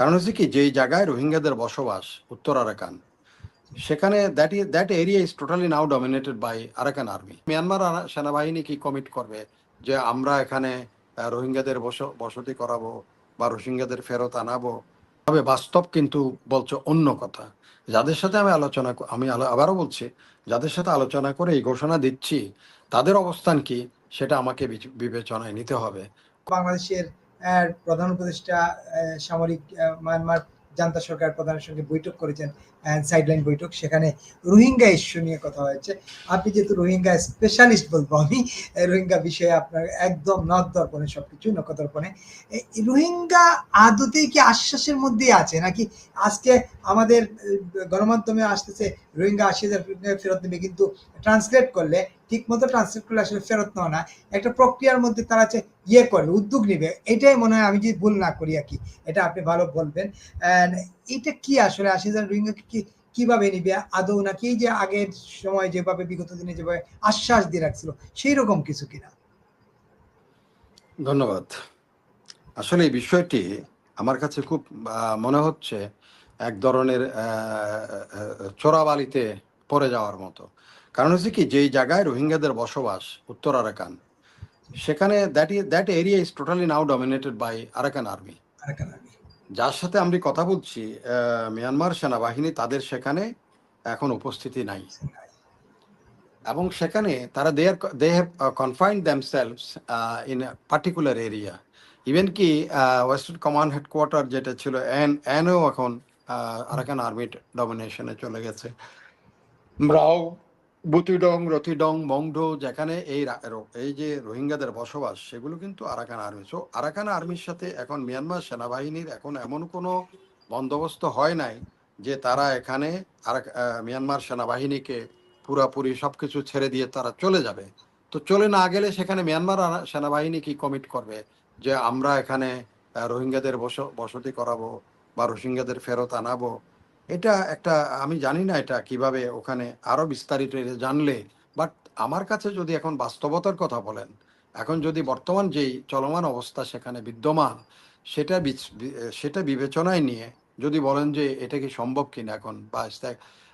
কারণ হচ্ছে কি, যেই জায়গায় রোহিঙ্গাদের বসবাস, উত্তর আরাকান, সেখানে that that area is totally now dominated by Arakan army Myanmar সেনাবাহিনী কি কমিট করবে? যে আমরা এখানে রোহিঙ্গাদের বস- বসতি করাবো বা রোহিঙ্গাদের ফেরত আনাবো? তবে বাস্তব কিন্তু বলছে অন্য কথা। যাদের সাথে আমি আলোচনা আমি আবারও বলছি, যাদের সাথে আলোচনা করে এই ঘোষণা দিচ্ছি, তাদের অবস্থান কি, সেটা আমাকে বিবেচনায় নিতে হবে। বাংলাদেশের প্রধান উপদেষ্টা সামরিক মায়ানমার জান্তা সরকার প্রধানের সঙ্গে বৈঠক করেছেন। সাইডলাইন বৈঠক, সেখানে রোহিঙ্গা ইস্যু নিয়ে কথা হয়েছে। আপনি যেহেতু রোহিঙ্গা স্পেশালিস্ট বলব আমি রোহিঙ্গা বিষয়ে আপনার একদম নদ দর্পণে সবকিছু নকদর্পণে রোহিঙ্গা আদতেই কি আশ্বাসের মধ্যে আছে? নাকি আজকে আমাদের গণমাধ্যমে আসতেছে, রোহিঙ্গা আশি হাজার ফেরত নেবে, কিন্তু ট্রান্সলেট করলে ঠিক মতো ট্রান্সলেট করলে আসলে ফেরত নেওয়া না। একটা প্রক্রিয়ার মধ্যে তারা হচ্ছে ইয়ে করবে উদ্যোগ নিবে, এটাই মনে হয় আমি যদি ভুল না করি আর কি, এটা আপনি ভালো বলবেন। এটা কি আসলে? আশি হাজার রোহিঙ্গা কি কীভাবে নিবে? আদৌ নাকি যে আগের সময় যেভাবে বিগত দিনে যেভাবে আশ্বাস দিয়ে রাখছিল সেই রকম কিছু কিনা? ধন্যবাদ। আসলে এই বিষয়টি আমার কাছে খুব মনে হচ্ছে এক ধরনের চোরাবালিতে পড়ে যাওয়ার মতো। কারণ হচ্ছে কি যেই জায়গায় রোহিঙ্গাদের বসবাস উত্তর আরাকান সেখানে that is that area is totally now dominated by Arakan army Arakan army যার সাথে আমি কথা বলছি মিয়ানমার সেনাবাহিনী তাদের সেখানে এখন উপস্থিতি নাই। এবং সেখানে তারা they they have confined themselves in particular area even কি ওয়েস্টার্ন কমান্ড হেডকোয়ার্টার যেটা ছিল, এন, এনও এখন আরাকান আর্মির ডমিনেশনে চলে গেছে। ব্রাউ বুতিডং রতিডং মংডো যেখানে এই এই যে রোহিঙ্গাদের বসবাস, সেগুলো কিন্তু আরাকান আর্মি। সো আরাকান আর্মির সাথে এখন মিয়ানমার সেনাবাহিনীর এখন এমন কোনো বন্দোবস্ত হয় নাই যে তারা এখানে মিয়ানমার সেনাবাহিনীকে পুরাপুরি সব কিছু ছেড়ে দিয়ে তারা চলে যাবে। তো চলে না গেলে সেখানে মিয়ানমার সেনাবাহিনী কি কমিট করবে? যে আমরা এখানে রোহিঙ্গাদের বস- বসতি করাবো বা রোহিঙ্গাদের ফেরত আনাবো? এটা একটা, আমি জানি না এটা কীভাবে ওখানে আরও বিস্তারিত জানলে বাট আমার কাছে যদি এখন বাস্তবতার কথা বলেন, এখন যদি বর্তমান যেই চলমান অবস্থা সেখানে বিদ্যমান, সেটা সেটা বিবেচনায় নিয়ে যদি বলেন যে এটা কি সম্ভব কিনা এখন বা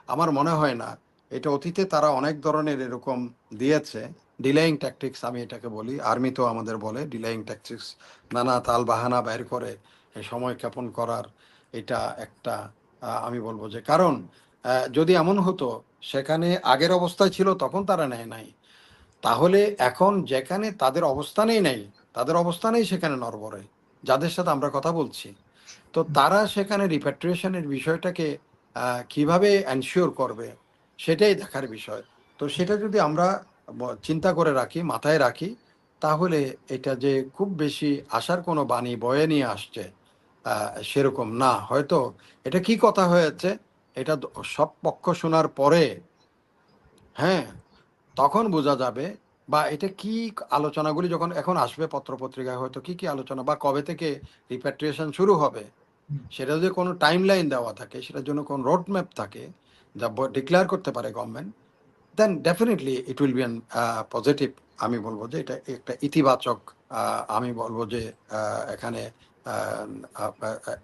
আমার মনে হয় না, এটা অতীতে তারা অনেক ধরনের এরকম দিয়েছে ডিলেইং ট্যাকটিক্স আমি এটাকে বলি আর্মি তো আমাদের বলে ডিলেইং ট্যাকটিক্স নানা তাল বাহানা বের করে সময় ক্ষেপণ করার এটা একটা আমি বলব যে, কারণ যদি এমন হতো, সেখানে আগের অবস্থায় ছিল, তখন তারা নেয় নাই। তাহলে এখন যেখানে তাদের অবস্থানেই নেই, তাদের অবস্থানেই সেখানে নরবরে যাদের সাথে আমরা কথা বলছি। তো তারা সেখানে রিপ্যাট্রিয়েশনের বিষয়টাকে কীভাবে এনশিওর করবে, সেটাই দেখার বিষয়। তো সেটা যদি আমরা চিন্তা করে রাখি, মাথায় রাখি, তাহলে এটা যে খুব বেশি আসার কোনো বাণী বয়ে নিয়ে আসছে সেরকম না। হয়তো এটা কি কথা হয়েছে? এটা সব পক্ষ শোনার পরে হ্যাঁ তখন বোঝা যাবে বা এটা কি আলোচনাগুলি যখন এখন আসবে পত্রপত্রিকায় হয়তো কি কি আলোচনা বা কবে থেকে রিপ্যাট্রিয়েশন শুরু হবে সেটা যদি কোনো টাইম লাইন দেওয়া থাকে সেটার জন্য কোনো রোড ম্যাপ থাকে যা ডিক্লেয়ার করতে পারে government then definitely it will be an positive আমি বলব যে এটা একটা ইতিবাচক আমি বলব যে এখানে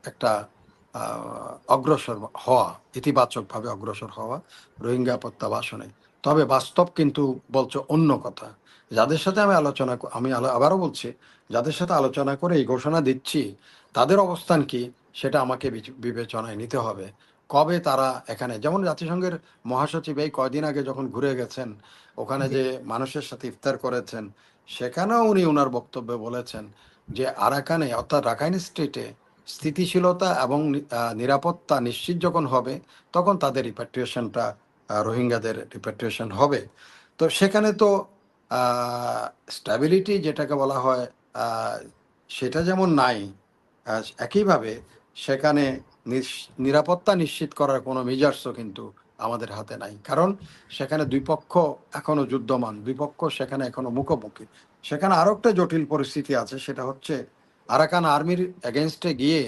একটা অগ্রসর হওয়া ইতিবাচকভাবে অগ্রসর হওয়া রোহিঙ্গা প্রত্যাবাসনে। তবে বাস্তব কিন্তু বলছে অন্য কথা। যাদের সাথে আমি আলোচনা আমি আবারও বলছি যাদের সাথে আলোচনা করে এই ঘোষণা দিচ্ছি তাদের অবস্থান কি সেটা আমাকে বিচ- বিবেচনায় নিতে হবে। কবে তারা এখানে যেমন জাতিসংঘের মহাসচিব এই কয়দিন আগে যখন ঘুরে গেছেন ওখানে যে মানুষের সাথে ইফতার করেছেন সেখানেও উনি ওনার বক্তব্যে বলেছেন যে আরাকানে, অর্থাৎ রাখাইন স্টেটে স্থিতিশীলতা এবং নিরাপত্তা নিশ্চিত যখন হবে, তখন তাদের রিপ্যাট্রিয়েশনটা রোহিঙ্গাদের রিপ্যাট্রিয়েশন হবে। তো সেখানে তো স্ট্যাবিলিটি যেটাকে বলা হয় সেটা যেমন নাই একইভাবে সেখানে নিরাপত্তা নিশ্চিত করার কোনো মেজার্সও কিন্তু আমাদের হাতে নাই। কারণ সেখানে দুই পক্ষ এখনও যুদ্ধমান, দুই পক্ষ সেখানে এখনও মুখোমুখি। সেখানে আরও একটা জটিল পরিস্থিতি আছে, সেটা হচ্ছে আরাকান আর্মির এগেনস্টে গিয়ে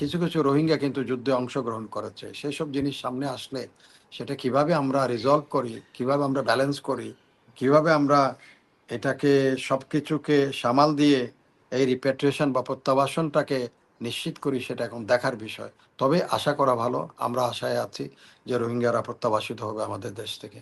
কিছু কিছু রোহিঙ্গা কিন্তু যুদ্ধে অংশগ্রহণ করেছে। সেই সব জিনিস সামনে আসলে সেটা কীভাবে আমরা রিজলভ করি, কীভাবে আমরা ব্যালেন্স করি, কীভাবে আমরা এটাকে সবকিছুকে সামাল দিয়ে এই রিপেট্রেশন বা প্রত্যাবাসনটাকে নিশ্চিত করি সেটা এখন দেখার বিষয়। তবে আশা করা ভালো, আমরা আশায় আছি যে রোহিঙ্গারা প্রত্যাবাসিত হবে আমাদের দেশ থেকে।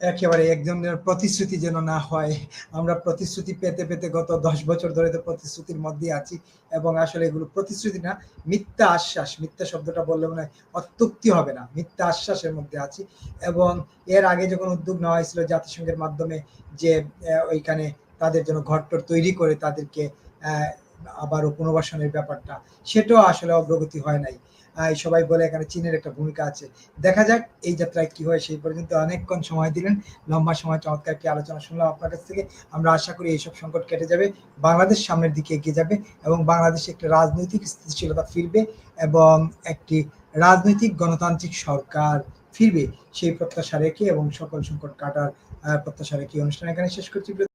একেবারে একজনের প্রতিশ্রুতি যেন না হয়। আমরা প্রতিশ্রুতি পেতে পেতে গত দশ বছর ধরে তো প্রতিশ্রুতির মধ্যে আছি এবং আসলে এগুলো প্রতিশ্রুতি না, মিথ্যা আশ্বাস, মিথ্যা শব্দটা বললে মনে হয় অত্যুক্তি হবে না, মিথ্যা আশ্বাসের মধ্যে আছি। এবং এর আগে যখন উদ্যোগ নেওয়া হয়েছিল জাতিসংঘের মাধ্যমে যে ওইখানে তাদের জন্য ঘরটর তৈরি করে তাদেরকে আহ, আবারও পুনর্বাসনের ব্যাপারটা সেটাও আসলে অগ্রগতি হয় নাই। সবাই বলে এখানে চীনের একটা ভূমিকা আছে। দেখা যাক এই যাত্রায় কি হয় সেই পর্যন্ত অনেকক্ষণ সময় দিলেন। লম্বা সময় চমৎকার একটি আলোচনা শুনলাম আপনার কাছ থেকে। আমরা আশা করি এইসব সংকট কেটে যাবে বাংলাদেশ সামনের দিকে এগিয়ে যাবে এবং বাংলাদেশে একটি রাজনৈতিক স্থিতিশীলতা ফিরবে এবং একটি রাজনৈতিক গণতান্ত্রিক সরকার ফিরবে। সেই প্রত্যাশা রেখে এবং সকল সংকট কাটার প্রত্যাশা রেখে অনুষ্ঠান এখানে শেষ করছি।